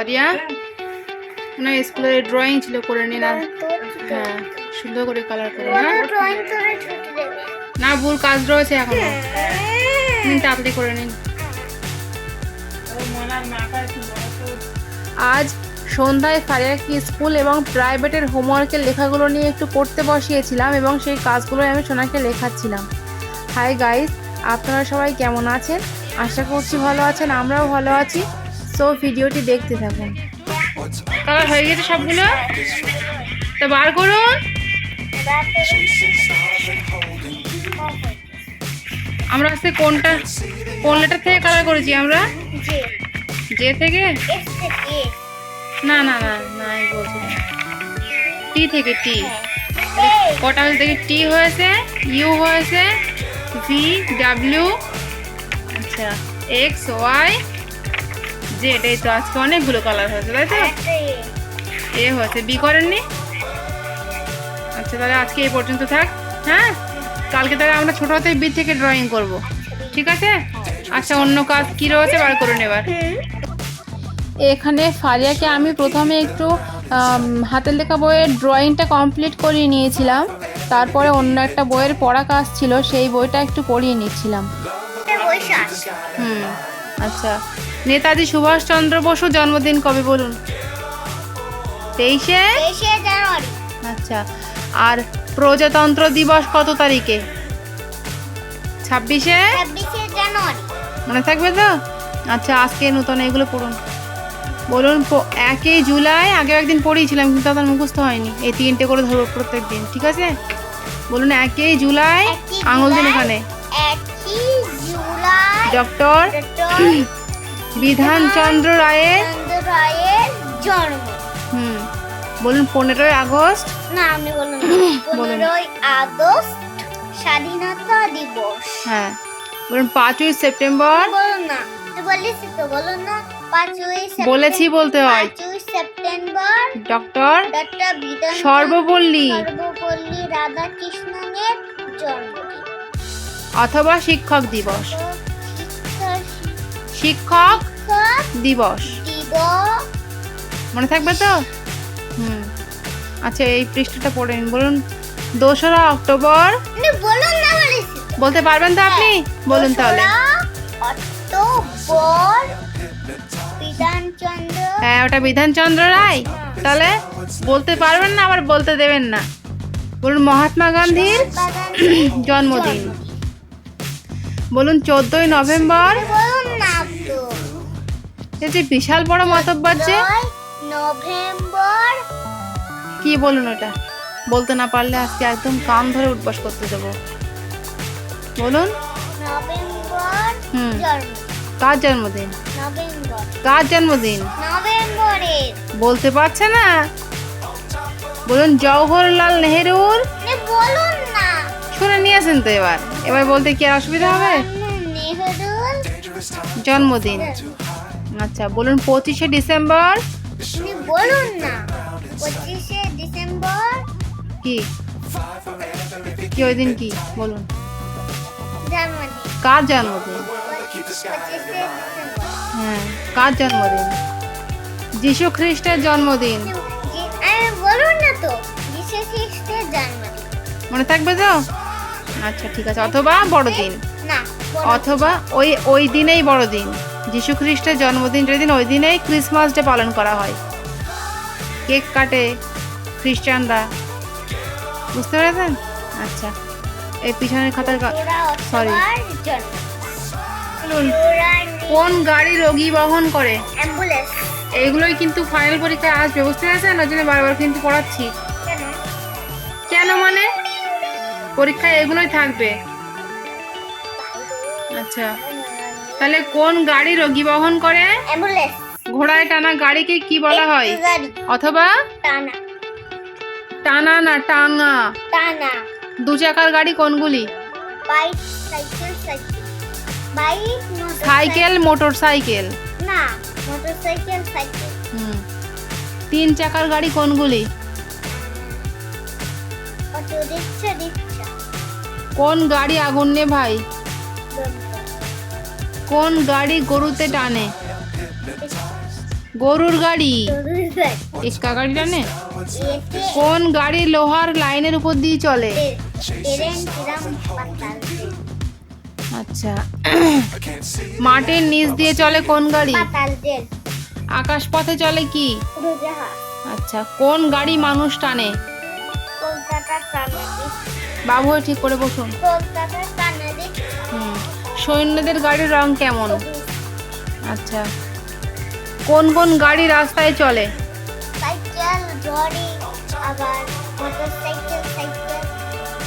ফারিয়া না স্কুলে ড্রয়িং ছিল করে নিন আর হ্যাঁ সুন্দর করে কালার করে। হ্যাঁ। না ভুল কাজ রয়েছে এখনও। নিন তাড়াতাড়ি করে নিন আজ সন্ধ্যায় ফারিয়াকে স্কুল এবং প্রাইভেটের হোমওয়ার্কের লেখাগুলো নিয়ে একটু পড়তে বসিয়েছিলাম এবং সেই কাজগুলো আমি সোনাকে লেখাচ্ছিলাম। হাই গাইস আপনারা সবাই কেমন আছেন? আশা করছি ভালো আছেন আমরাও ভালো আছি। সো ভিডিওটি দেখতে থাকুন। কালার হয়ে গেছে সবগুলো? তো বার করুন। আমরা আজকে কোনটা কোন লেটার থেকে কালার করেছি আমরা? জে থেকে? না না না না টি থেকে টি কটা দেখি টি হয়েছে? ইউ হয়েছে? ভি ডাব্লিউ আচ্ছা এক্স ওয়াই জেড এই তো আজকে অনেকগুলো কালার হয়েছে তাই তো? এ। এ হয়েছে বি করেননি? আচ্ছা তাহলে আজকে এই পর্যন্ত থাক হ্যাঁ? কালকে তাহলে আমরা ছোটো হাতে বি থেকে ড্রয়িং করব ঠিক আছে? আচ্ছা অন্য কাজ কী রয়েছে বার করে নেবার এখানে ফারিয়াকে আমি প্রথমে একটু হাতের লেখা বইয়ের ড্রয়িংটা কমপ্লিট করিয়ে নিয়েছিলাম। তারপরে অন্য একটা বইয়ের পড়া কাজ ছিল সেই বইটা একটু পড়িয়ে নিচ্ছিলাম। হুম আচ্ছা। নেতাজি সুভাষচন্দ্র বসু জন্মদিন কবে বলুন? তেইশে? জানুয়ারি। আচ্ছা আর প্রজাতন্ত্র দিবস কত তারিখে? ছাব্বিশে? জানুয়ারি। মনে থাকবে তো? আচ্ছা আজকে নতুন এগুলো পড়ুন। বলুন একই জুলাই আগেও একদিন পড়িয়েছিলাম কিন্তু তাদের মুখস্থ হয়নি। এই তিনটে করে ধরবো প্রত্যেক দিন ঠিক আছে? বলুন একই জুলাই আঙুল দিন। এখানে। ডক্টর বিধানচন্দ্র রায়ের? চন্দ্র রায়ের জন্ম। হুম। বলুন পনেরোই আগস্ট? না আপনি বলুন। পনেরোই আগস্ট স্বাধীনতা দিবস। হ্যাঁ। বলুন পাঁচই সেপ্টেম্বর? বলুন না। বলিস তো বলুন না। পাঁচই বলেছি বলতে হয়। পাঁচই সেপ্টেম্বর ডক্টর ডক্টর বিধান সর্বপল্লী। সর্বপল্লী রাধাকৃষ্ণনের জন্মদিন। অথবা শিক্ষক দিবস। শিক্ষক দিবস। মনে থাকবে তো? হুম। আচ্ছা এই পৃষ্ঠাটা পড়ে নিন। বলুন দোসরা অক্টোবর। আপনি বলুন না বলিস বলতে পারবেন তো আপনি? বলুন তাহলে। হ্যাঁ ওটা বিধানচন্দ্র রায়। তাহলে বলতে পারবেন না আবার বলতে দেবেন না। বলুন মহাত্মা গান্ধীর জন্মদিন। বলুন চোদ্দই নভেম্বর। যে বিশাল বড় মতব্বার যে। নভেম্বর। কি বলুন ওটা? বলতে না পারলে আজকে একদম কান ধরে উঠবাস করতে দেবো। বলুন। হুম। কার জন্মদিন? কার জন্মদিন? বলতে পারছে না। বলুন জওহরলাল নেহেরুর? বলুন না। শুনে নিয়েছেন তো এবার। এবার বলতে কি আর অসুবিধা হবে? জন্মদিন। আচ্ছা বলুন পঁচিশে ডিসেম্বর? বলুন না পঁচিশে ডিসেম্বর? কি? কি ওই দিন কি? বলুন। কার জন্মদিন? হ্যাঁ কার জন্মদিন? যিশু খ্রিস্টের জন্মদিন। বলুন না তো যিশু খ্রিস্টের জন্মদিন। মনে থাকবে তো? আচ্ছা ঠিক আছে অথবা বড়দিন। না অথবা ওই ওই দিনেই বড়দিন। যিশু খ্রিস্টের জন্মদিন যেদিন ওই দিনেই ক্রিসমাস ডে পালন করা হয়। কেক কাটে খ্রিস্টানরা। বুঝতে পেরেছেন? আচ্ছা। এই পিছনের খাতার বলুন, কোন গাড়ি রোগী বহন করে? এইগুলোই কিন্তু ফাইনাল পরীক্ষায় আসবে বুঝতে পেরেছেন? ওই জন্য বারবার কিন্তু পড়াচ্ছি। কেন মানে? পরীক্ষায় এগুলোই থাকবে। আচ্ছা। তাহলে কোন গাড়ি রোগী বহন করে? অ্যাম্বুলেন্স। ঘোড়ায় টানা গাড়িকে কি বলা হয়? অথবা টানা। টানা না টাঙা। টানা। দু চাকার গাড়ি কোনগুলি? Bike cycle cycle. Bike cycle motor cycle না মোটরসাইকেল সাইকেল। হুম। তিন চাকার গাড়ি কোনগুলি? অটো কোন গাড়ি আগুন নে ভাই কোন গাড়ি গরুতে টানে? গরুর গাড়ি। গরুর গাড়ি টানে? কোন গাড়ি লোহার লাইনের উপর দিয়ে চলে? আচ্ছা। মাটির নিচ দিয়ে চলে কোন গাড়ি? আকাশ পথে চলে কি? আচ্ছা কোন গাড়ি মানুষ টানে? বাবু হয়ে ঠিক করে বসুন। হুম। সৈন্যদের গাড়ির রং কেমন? আচ্ছা। কোন কোন গাড়ি রাস্তায় চলে? সাইকেল গাড়ি আবার মোটরসাইকেল সাইকেল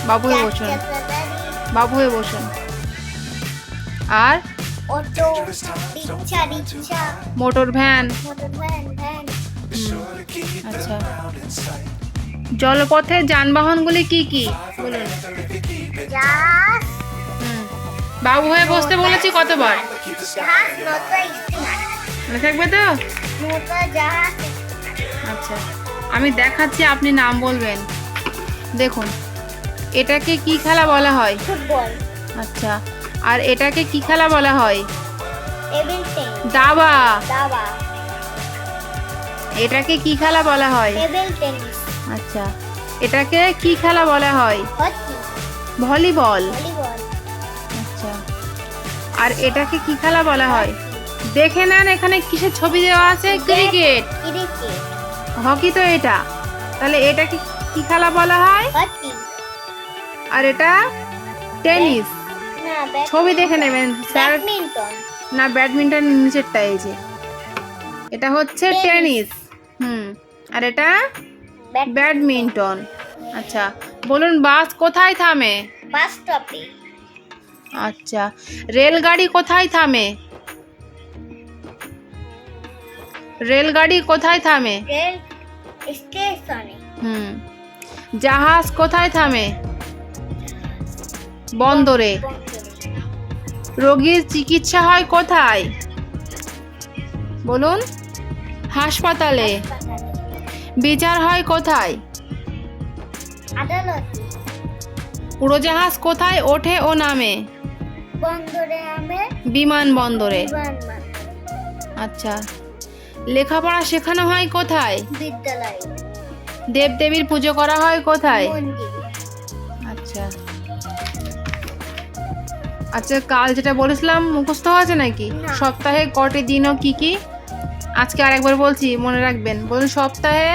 বাবু হয়ে বসুন। বাবু হয়ে বসুন। আর? Auto rickshaw rickshaw. Motor van. Motor van van. আচ্ছা। জলপথে যানবাহনগুলি কি কি? বলুন জাহাজ। বাবু হয়ে বসতে বলেছি কতবার? মনে থাকবে তো? আচ্ছা। আমি দেখাচ্ছি আপনি নাম বলবেন। দেখুন এটাকে কি খেলা বলা হয়? আচ্ছা আর এটাকে কি খেলা বলা হয়? দাবা। এটাকে কি খেলা বলা হয়? আচ্ছা এটাকে কি খেলা বলা হয়? ভলিবল। আর এটাকে কি খেলা বলা হয়? দেখে নেন এখানে কিসের ছবি দেওয়া আছে? ক্রিকেট। হকি তো এটা। তাহলে এটাকে কি খেলা বলা হয়? আর এটা টেনিস। ছবি দেখে নেবেন স্যার। না ব্যাডমিন্টন নিচেরটা এই যে। এটা হচ্ছে। টেনিস। হুম। আর এটা ব্যাডমিন্টন। আচ্ছা বলুন বাস কোথায় থামে? বাস স্টপে। আচ্ছা রেলগাড়ি কোথায় থামে? রেলগাড়ি কোথায় থামে? রেল স্টেশনে। হুম জাহাজ কোথায় থামে? বন্দরে। রোগীর চিকিৎসা হয় কোথায়? বলুন হাসপাতালে। বিচার হয় কোথায়? আদালত। উড়োজাহাজ কোথায় ওঠে ও নামে? বন্দরে আমি বিমানবন্দরে। আচ্ছা। লেখাপড়া শেখানো হয় কোথায়? বিদ্যালয়। দেবদেবীর পুজো করা হয় কোথায়? আচ্ছা। আচ্ছা কাল যেটা বলেছিলাম মুখস্থ আছে নাকি। সপ্তাহে কটি দিন ও কি কি? আজকে আরেকবার বলছি মনে রাখবেন। বলুন সপ্তাহে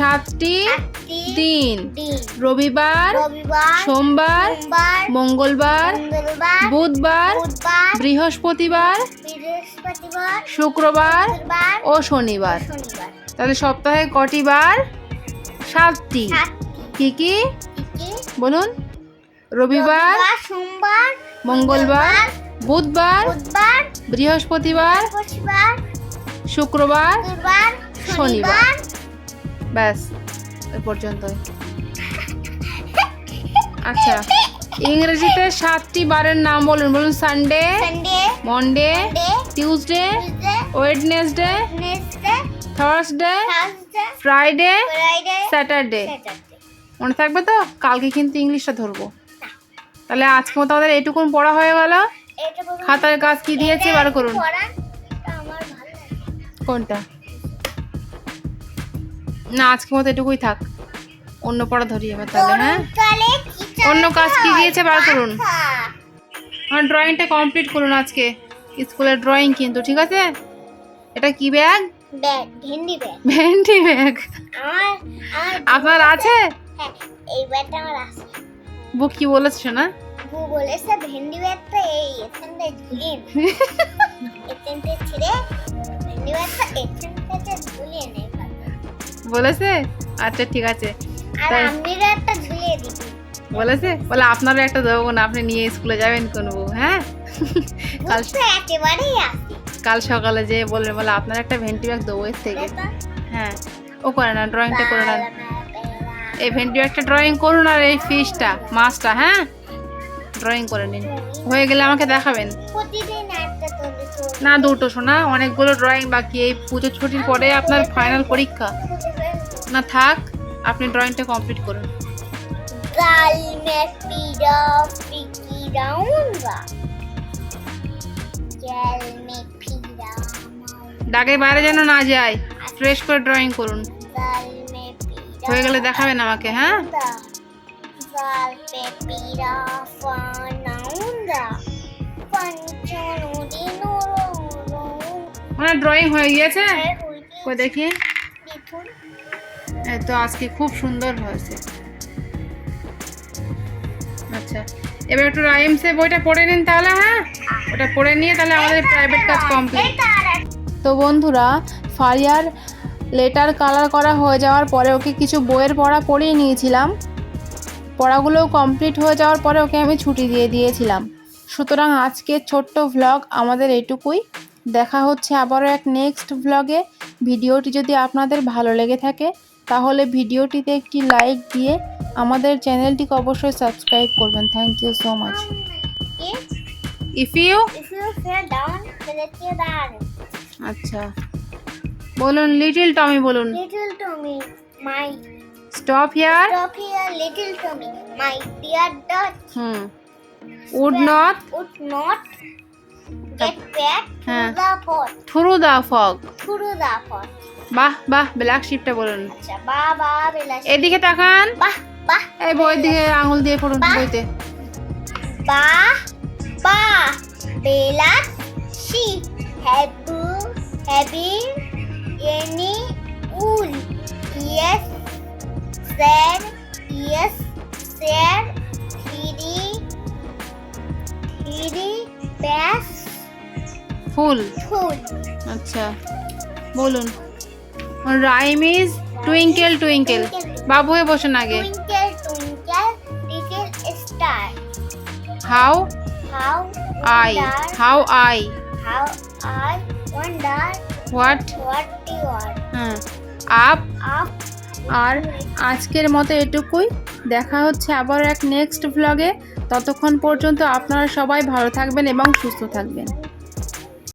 সাতটি দিন। রবিবার সোমবার মঙ্গলবার বুধবার বৃহস্পতিবার শুক্রবার ও শনিবার। তাহলে সপ্তাহে কটি বার সাতটি। কি কি? বলুন। রবিবার সোমবার মঙ্গলবার বুধবার বৃহস্পতিবার শুক্রবার শনিবার। ব্যাস এ পর্যন্ত আচ্ছা ইংরেজিতে সাতটি বারের নাম বলুন। বলুন Sunday Monday Tuesday Wednesday Thursday Friday Saturday মনে থাকবে তো? কালকে কিন্তু ইংলিশটা ধরবো। তাহলে আজকে মতো আমাদের এইটুকুন পড়া হয়ে গেল। খাতার কাজ কি দিয়েছে? বার করুন। কোনটা? না আজকে মতো এটুকুই থাক। অন্য পড়া ধরি এবার তাহলে হ্যাঁ? অন্য কাজ কি দিয়েছে বার করুন। পাখা। আমার ড্রয়িংটা কমপ্লিট করুন আজকে। স্কুলের ড্রয়িং কিন্তু ঠিক আছে? এটা কি ব্যাগ ভেন্ডি ব্যাগ ভেন্ডি ব্যাগ আপনার আছে? হ্যাঁ এই ব্যাগটা আমার আছে। বুক কি বলেছে না? বু বলেছে ভেন্ডি ব্যাগটা এই এখানটা ঝুলিয়ে এখানটা ছিঁড়ে ভেন্ডি ব্যাগটা এখান থেকে ঝুলিয়ে নেই বলেছে? আচ্ছা ঠিক আছে। বলেছে? বলে আপনারও একটা দেবো না আপনি নিয়ে স্কুলে যাবেন কোন বউ হ্যাঁ? কাল কাল সকালে যে বলবেন বলে আপনার একটা ভেন্টি ব্যাগ দেবো এর থেকে। হ্যাঁ। ও করে না ড্রয়িংটা করে না। এই ভেন্টি ব্যাগটা ড্রয়িং করুন আর এই ফিশটা মাছটা হ্যাঁ? ড্রয়িং করে নিন। হয়ে গেলে আমাকে দেখাবেন। না দুটো শোনা অনেকগুলো ড্রয়িং বাকি। এই পুজো ছুটির পরে আপনার ফাইনাল পরীক্ষা। না থাক আপনি ড্রয়িংটা কমপ্লিট করুন। কাল দাগে বাইরে যেন না যায় ফ্রেশ করে ড্রয়িং করুন। হয়ে গেলে দেখাবেন আমাকে হ্যাঁ? ওনার ড্রয়িং হয়ে গিয়েছে? দেখি। তো আজকে খুব সুন্দর হয়েছে। আচ্ছা এবার একটু রাইমসে বইটা পড়ে নিন তাহলে হ্যাঁ? ওটা পড়ে নিয়ে তাহলে আমাদের প্রাইভেট কাজ কমপ্লিট তো বন্ধুরা ফারিয়ার লেটার কালার করা হয়ে যাওয়ার পরে ওকে কিছু বইয়ের পড়া পড়িয়ে নিয়েছিলাম। পড়াগুলো কমপ্লিট হয়ে যাওয়ার পরে ওকে আমি ছুটি দিয়ে দিয়েছিলাম। সুতরাং আজকের ছোট্ট ভ্লগ আমাদের এটুকুই। দেখা হচ্ছে আবারও এক নেক্সট ভ্লগে ভিডিওটি যদি আপনাদের ভালো লেগে থাকে তাহলে ভিডিওটিতে একটি লাইক দিয়ে আমাদের চ্যানেলটিকে অবশ্যই সাবস্ক্রাইব করবেন। থ্যাংক ইউ সো মাচ আচ্ছা। বলুন লিটল টমি বলুন। Little Tommy my stop here Tommy hmm would not would through the fog the fog baa baa black শিপটা বলুন। আচ্ছা বাবা বিলাস এদিকে তাকান। বাহ বাহ। এই বইয়ের দিকে আঙুল দিয়ে পড়ুন বাহ। বইতে। Baa baa black sheep have you have you any wool yes sir yes sir three three bags full. Full. আচ্ছা বলুন। রাইম ইজ টুইঙ্কেল টুইঙ্কেল বাবু হয়ে বসুন আগে how I how I what হ্যাঁ আপ আপ আর আজকের মতো এটুকুই। দেখা হচ্ছে আবার এক নেক্সট ভ্লগে ততক্ষণ পর্যন্ত আপনারা সবাই ভালো থাকবেন এবং সুস্থ থাকবেন।